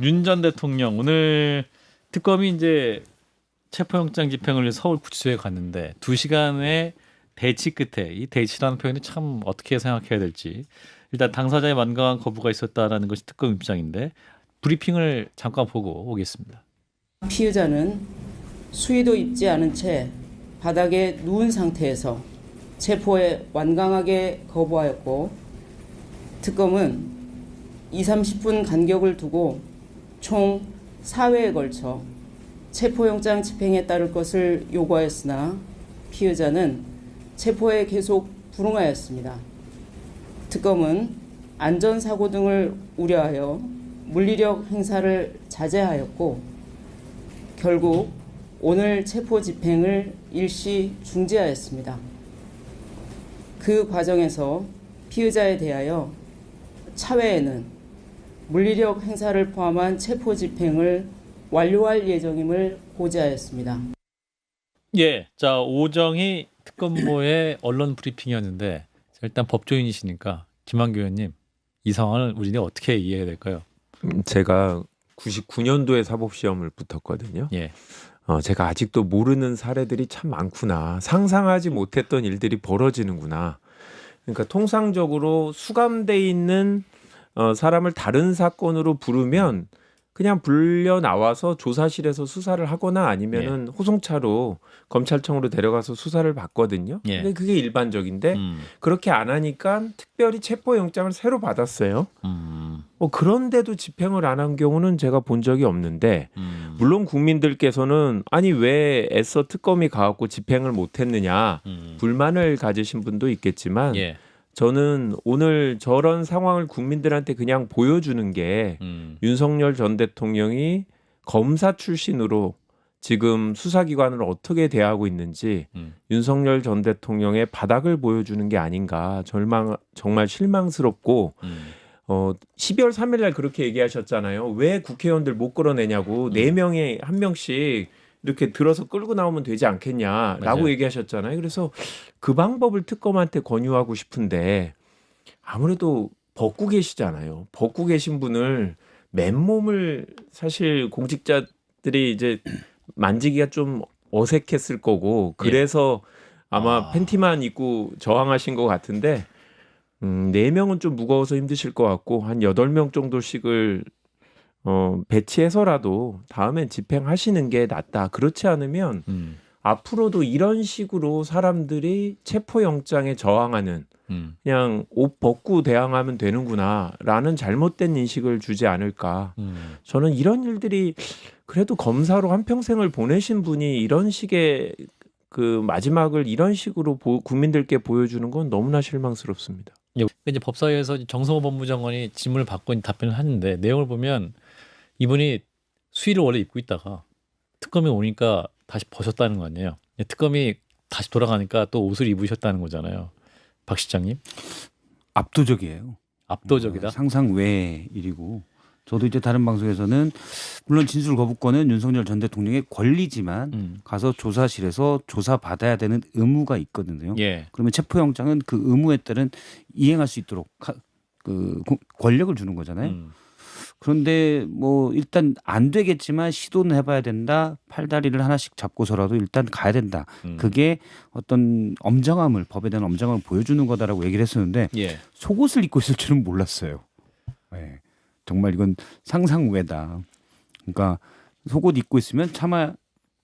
윤 전 대통령 오늘 특검이 이제 체포영장 집행을 서울 구치소에 갔는데 두 시간의 대치 끝에 이 대치라는 표현이 참 어떻게 생각해야 될지 일단 당사자의 완강한 거부가 있었다라는 것이 특검 입장인데 브리핑을 잠깐 보고 오겠습니다. 피의자는 수의도 입지 않은 채 바닥에 누운 상태에서 체포에 완강하게 거부하였고 특검은 2, 30분 간격을 두고 총 4회에 걸쳐 체포영장 집행에 따를 것을 요구하였으나 피의자는 체포에 계속 불응하였습니다. 특검은 안전사고 등을 우려하여 물리력 행사를 자제하였고 결국 오늘 체포 집행을 일시 중지하였습니다. 그 과정에서 피의자에 대하여 차회에는 물리력 행사를 포함한 체포 집행을 완료할 예정임을 고지하였습니다. 예, 자 오정희 특검보의 언론 브리핑이었는데 자, 일단 법조인이시니까 김한규 의원님 이 상황을 우리는 어떻게 이해해야 될까요? 음, 제가 99년도에 사법 시험을 붙었거든요. 예, 어, 제가 아직도 모르는 사례들이 참 많구나. 상상하지 못했던 일들이 벌어지는구나. 그러니까 통상적으로 수감돼 있는 어, 사람을 다른 사건으로 부르면 그냥 불려 나와서 조사실에서 수사를 하거나 아니면은 호송차로 검찰청으로 데려가서 수사를 받거든요. 예. 근데 그게 일반적인데 음, 그렇게 안 하니까 특별히 체포영장을 새로 받았어요. 음, 뭐 그런데도 집행을 안 한 경우는 제가 본 적이 없는데 음, 물론 국민들께서는 아니 왜 애써 특검이 가갖고 집행을 못했느냐. 음, 불만을 가지신 분도 있겠지만 예, 저는 오늘 저런 상황을 국민들한테 그냥 보여주는 게 음, 윤석열 전 대통령이 검사 출신으로 지금 수사기관을 어떻게 대하고 있는지 음. 윤석열 전 대통령의 바닥을 보여주는 게 아닌가 절망 정말 실망스럽고 음. 어 12월 3일 날 그렇게 얘기하셨잖아요. 왜 국회의원들 못 끌어내냐고 음. 네 명에 한 명씩 이렇게 들어서 끌고 나오면 되지 않겠냐라고 맞아요. 얘기하셨잖아요. 그래서 그 방법을 특검한테 권유하고 싶은데 아무래도 벗고 계시잖아요. 벗고 계신 분을 맨몸을 사실 공직자들이 이제 만지기가 좀 어색했을 거고 그래서 아마 아. 팬티만 입고 저항하신 것 같은데 음, 네 명은 좀 무거워서 힘드실 것 같고 한 여덟 명 정도씩을 어, 배치해서라도 다음엔 집행하시는 게 낫다. 그렇지 않으면 음, 앞으로도 이런 식으로 사람들이 체포영장에 저항하는 음, 그냥 옷 벗고 대항하면 되는구나라는 잘못된 인식을 주지 않을까. 음. 저는 이런 일들이 그래도 검사로 한 평생을 보내신 분이 이런 식의 그 마지막을 이런 식으로 보- 국민들께 보여주는 건 너무나 실망스럽습니다. 예, 이제 법사위에서 정성호 법무장관이 질문을 받고 답변을 하는데 내용을 보면 이분이 수의를 원래 입고 있다가 특검이 오니까 다시 벗었다는 거 아니에요. 예, 특검이 다시 돌아가니까 또 옷을 입으셨다는 거잖아요. 박 시장님 압도적이에요. 압도적이다. 어, 상상 외의 일이고 저도 이제 다른 방송에서는 물론 진술 거부권은 윤석열 전 대통령의 권리지만 음. 가서 조사실에서 조사 받아야 되는 의무가 있거든요. 예. 그러면 체포영장은 그 의무에 따른 이행할 수 있도록 가- 그 고- 권력을 주는 거잖아요. 음. 그런데 뭐 일단 안 되겠지만 시도는 해봐야 된다. 팔다리를 하나씩 잡고서라도 일단 가야 된다. 음. 그게 어떤 엄정함을 법에 대한 엄정함을 보여주는 거다라고 얘기를 했었는데 예. 속옷을 입고 있을 줄은 몰랐어요. 예. 정말 이건 상상 외다. 그러니까 속옷 입고 있으면 차마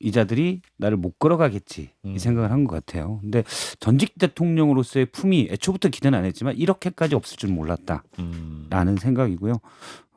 이자들이 나를 못 걸어가겠지 음. 이 생각을 한 것 같아요. 근데 전직 대통령으로서의 품이 애초부터 기대는 안 했지만 이렇게까지 없을 줄 몰랐다라는 음. 생각이고요.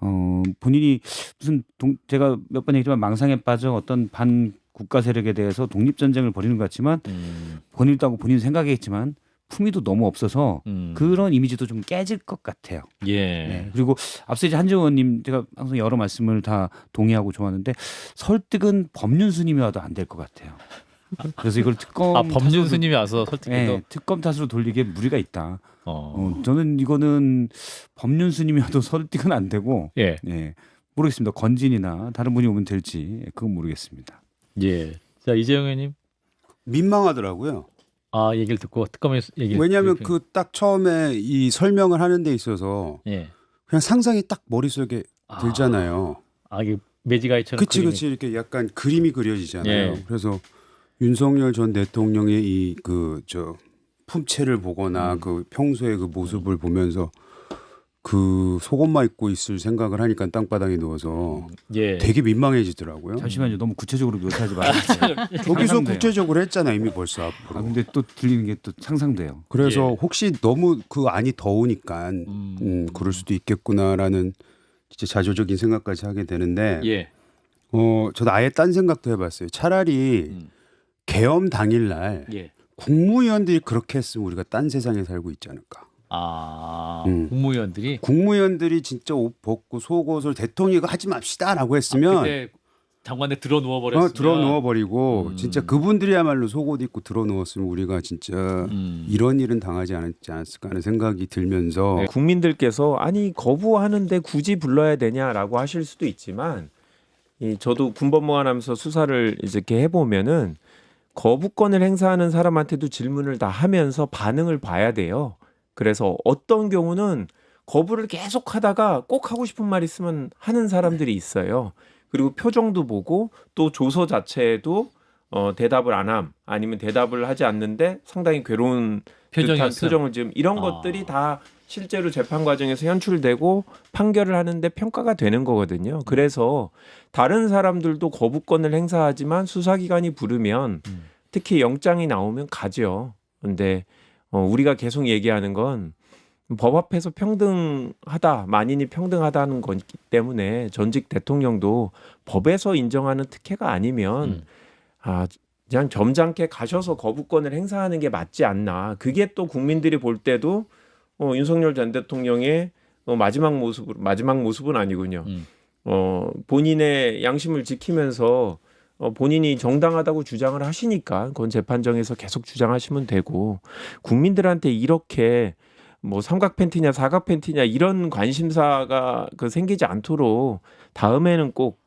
어, 본인이 무슨 동, 제가 몇 번 얘기했지만 망상에 빠져 어떤 반 국가 세력에 대해서 독립 전쟁을 벌이는 것 같지만 음. 본인도 하고 본인 생각했지만 품위도 너무 없어서 음. 그런 이미지도 좀 깨질 것 같아요. 예. 네. 그리고 앞서 이제 한정원님 제가 항상 여러 말씀을 다 동의하고 좋아하는데 설득은 법륜스님이 와도 안 될 것 같아요. 그래서 이걸 특검 아 법륜 탓으로 스님이 와서 돌- 설득해도 예, 특검 탓으로 돌리기에 무리가 있다. 어. 어, 저는 이거는 법륜스님이 와도 설득은 안 되고 예. 예, 모르겠습니다. 건진이나 다른 분이 오면 될지 그건 모르겠습니다. 예. 자 이재용 의원님 민망하더라고요. 아 얘기를 듣고 특검의 얘기 왜냐하면. 그 딱 처음에 이 설명을 하는 데 있어서 예. 그냥 상상이 딱 머릿속에 아. 들잖아요. 아 이게 매지가이처럼 그치 그림이- 그치 이렇게 약간 그림이 그려지잖아요. 예. 그래서 윤석열 전 대통령의 이 그 저 품체를 보거나 음. 그 평소의 그 모습을 보면서 그 속옷만 입고 있을 생각을 하니까 땅바닥에 누워서 예. 되게 민망해지더라고요. 잠시만요. 너무 구체적으로 묘사하지 마세요. 상상돼요. 구체적으로 했잖아 이미 벌써 앞으로. 아 근데 또 들리는 게 또 상상돼요. 그래서 예. 혹시 너무 그 안이 더우니까 음. 음, 그럴 수도 있겠구나라는 진짜 자조적인 생각까지 하게 되는데 예. 어 저도 아예 딴 생각도 해봤어요. 차라리 음. 개엄 당일날 예. 국무위원들이 그렇게 했으면 우리가 딴 세상에 살고 있지 않을까. 아 음. 국무위원들이 국무위원들이 진짜 옷 벗고 속옷을 대통령이 이거 하지 맙시다라고 했으면 아, 그때 장관에 들어 누워 어, 들어 누워 버리고 음. 진짜 그분들이야말로 속옷 입고 들어 누웠으면 우리가 진짜 음. 이런 일은 당하지 않았지 않았을까 하는 생각이 들면서 네. 국민들께서 아니 거부하는데 굳이 불러야 되냐라고 하실 수도 있지만 이 저도 군법무관하면서 수사를 이렇게 해보면은 거부권을 행사하는 사람한테도 질문을 다 하면서 반응을 봐야 돼요. 그래서 어떤 경우는 거부를 계속 하다가 꼭 하고 싶은 말 있으면 하는 사람들이 있어요. 그리고 표정도 보고 또 조서 자체에도 어, 대답을 안 함 아니면 대답을 하지 않는데 상당히 괴로운 듯한 표정이었어요. 표정을 지금 이런 아. 것들이 다 실제로 재판 과정에서 현출되고 판결을 하는데 평가가 되는 거거든요. 그래서 다른 사람들도 거부권을 행사하지만 수사기관이 부르면 음. 특히 영장이 나오면 가죠. 근데 어, 우리가 계속 얘기하는 건 법 앞에서 평등하다, 만인이 평등하다는 거기 때문에 전직 대통령도 법에서 인정하는 특혜가 아니면 음. 아 그냥 점잖게 가셔서 거부권을 행사하는 게 맞지 않나. 그게 또 국민들이 볼 때도 어, 윤석열 전 대통령의 어, 마지막 모습으로 마지막 모습은 아니군요. 음. 어, 본인의 양심을 지키면서 어, 본인이 정당하다고 주장을 하시니까 그건 재판정에서 계속 주장하시면 되고 국민들한테 이렇게 뭐 삼각 팬티냐 사각 팬티냐 이런 관심사가 그 생기지 않도록 다음에는 꼭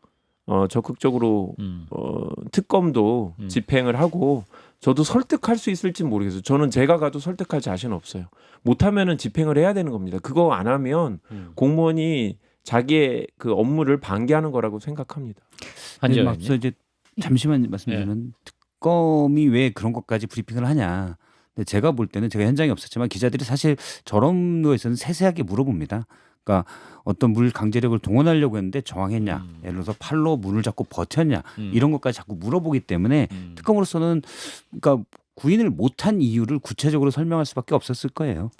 어, 적극적으로 음. 어, 특검도 음. 집행을 하고 저도 설득할 수 있을지 모르겠어요. 저는 제가 가도 설득할 자신 없어요. 못하면은 집행을 해야 되는 겁니다. 그거 안 하면 음. 공무원이 자기의 그 업무를 방기하는 거라고 생각합니다. 한지영 앞서 이제 잠시만 말씀드리면 특검이 왜 그런 것까지 브리핑을 하냐. 근데 제가 볼 때는 제가 현장에 없었지만 기자들이 사실 저런 거에서는 세세하게 물어봅니다. 그러니까 어떤 물 강제력을 동원하려고 했는데 저항했냐, 음. 예를 들어서 팔로 문을 잡고 버텼냐 음. 이런 것까지 자꾸 물어보기 때문에 음. 특검으로서는 그러니까 구인을 못한 이유를 구체적으로 설명할 수밖에 없었을 거예요.